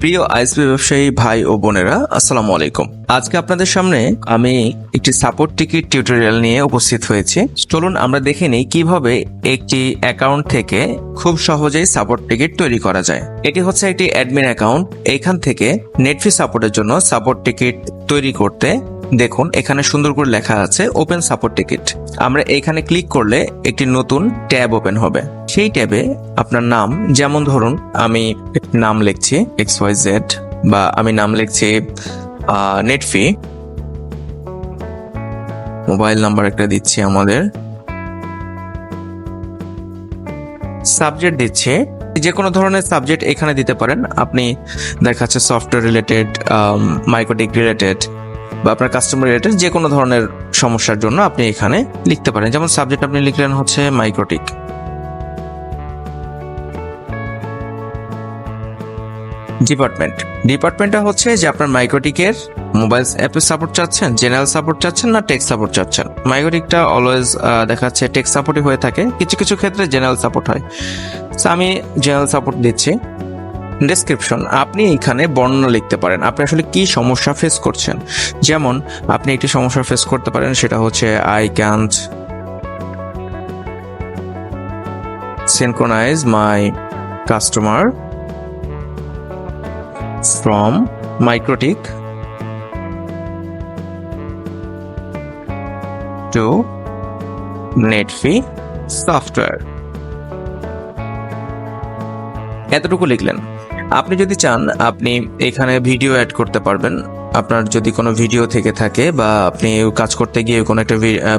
প্রিয় আইসপি ব্যবসায়ী ভাই ও বোনেরা, আসসালামু আলাইকুম। আজকে আপনাদের সামনে আমি একটি সাপোর্ট টিকিট টিউটোরিয়াল নিয়ে উপস্থিত হয়েছি। চলুন আমরা দেখে নিই কীভাবে একটি অ্যাকাউন্ট থেকে খুব সহজেই সাপোর্ট টিকিট তৈরি করা যায়। এটি হচ্ছে একটি অ্যাডমিন অ্যাকাউন্ট। এখান থেকে নেটফি সাপোর্টের জন্য সাপোর্ট টিকিট তৈরি করতে দেখুন, এখানে সুন্দর করে লেখা আছে, ওপেন সাপোর্ট টিকিট। আমরা এখানে ক্লিক করলে একটি নতুন ট্যাব ওপেন হবে। সেই ট্যাবে আপনার নাম, যেমন ধরুন, আমি নাম লিখছি এক্স ওয়াই জেড বা আমি নাম লিখছি নেটফি। মোবাইল নাম্বার একটা দিচ্ছি আমাদের। সাবজেক্ট দিচ্ছে। যে কোনো ধরনের সাবজেক্ট এখানে দিতে পারেন। আপনি দেখাচ্ছে সফটওয়্যার রিলেটেড মাইক্রোটিক রিলেটেড বা আপনার কাস্টমার রিলেটেড যে কোনো ধরনের সমস্যার জন্য আপনি এখানে লিখতে পারেন। যেমন সাবজেক্ট আপনি লিখলেন হচ্ছে মাইক্রোটিক ডিপার্টমেন্ট। ডিপার্টমেন্টটা হচ্ছে যে আপনার মাইক্রোটিকের মোবাইল অ্যাপের সাপোর্ট চাচ্ছেন জেনারেল সাপোর্ট চাচ্ছেন না টেক্সট সাপোর্ট চাচ্ছেন। মাইক্রোটিকটা অলওয়েজ দেখাচ্ছে টেক্সট সাপোর্টই হয়ে থাকে। কিছু কিছু ক্ষেত্রে জেনারেল সাপোর্ট হয়। So, আমি জেনারেল সাপোর্ট দিচ্ছি। ডেসক্রিপশন আপনি এখানে বর্ণনা লিখতে পারেন। আপনি আসলে কি সমস্যা ফেস করছেন? যেমন আপনি একটি সমস্যা ফেস করতে পারেন সেটা হচ্ছে I can't synchronize my customer from Microtik to Netfi software. এতটুকু লিখলেন। আপনি যদি চান, আপনি এখানে ভিডিও অ্যাড করতে পারবেন। আপনার যদি কোনো ভিডিও থেকে থাকে বা আপনি কাজ করতে গিয়ে কোনো একটা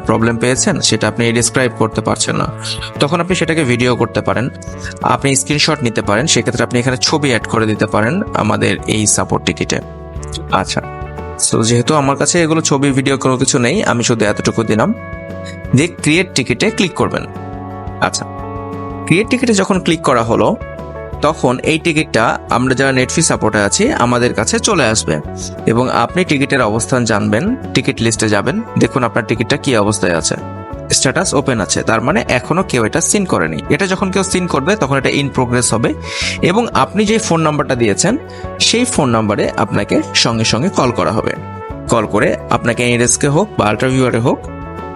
প্রবলেম পেয়েছেন, সেটা আপনি ডিসক্রাইব করতে পারছেন না, তখন আপনি সেটাকে ভিডিও করতে পারেন। আপনি স্ক্রিনশট নিতে পারেন, সেক্ষেত্রে আপনি এখানে ছবি অ্যাড করে দিতে পারেন আমাদের এই সাপোর্ট টিকিটে আচ্ছা সো যেহেতু আমার কাছে এগুলো ছবি ভিডিও কোনো কিছু নেই, আমি শুধু এতটুকু দিলাম দিয়ে ক্রিয়েট টিকিটে ক্লিক করবেন। আচ্ছা ক্রিয়েট টিকিটে যখন ক্লিক করা হলো তখন এই টিকিটটা আমরা যারা নেটফি সাপোর্টে আছি, আমাদের কাছে চলে আসবে। এবং আপনি টিকিটের অবস্থান জানবেন, টিকিট লিস্টে যাবেন। দেখুন আপনার টিকিটটা কি অবস্থায় আছে। স্ট্যাটাস ওপেন আছে, তার মানে এখনও কেউ এটা সিন করেনি। এটা যখন কেউ সিন করবে, তখন এটা ইন প্রোগ্রেস হবে। এবং আপনি যে ফোন নাম্বারটা দিয়েছেন, সেই ফোন নাম্বারে আপনাকে সঙ্গে সঙ্গে কল করা হবে। কল করে আপনাকে এনএসকে হোক বা আল্ট্রাভিউয়ারে হোক,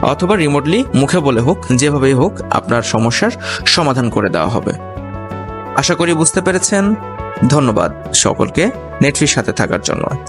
অথবা রিমোটলি মুখে বলে হোক, যেভাবেই হোক, আপনার সমস্যার সমাধান করে দেওয়া হবে। আশা করি বুঝতে পেরেছেন। ধন্যবাদ সকলকে নেটফির সাথে থাকার জন্য।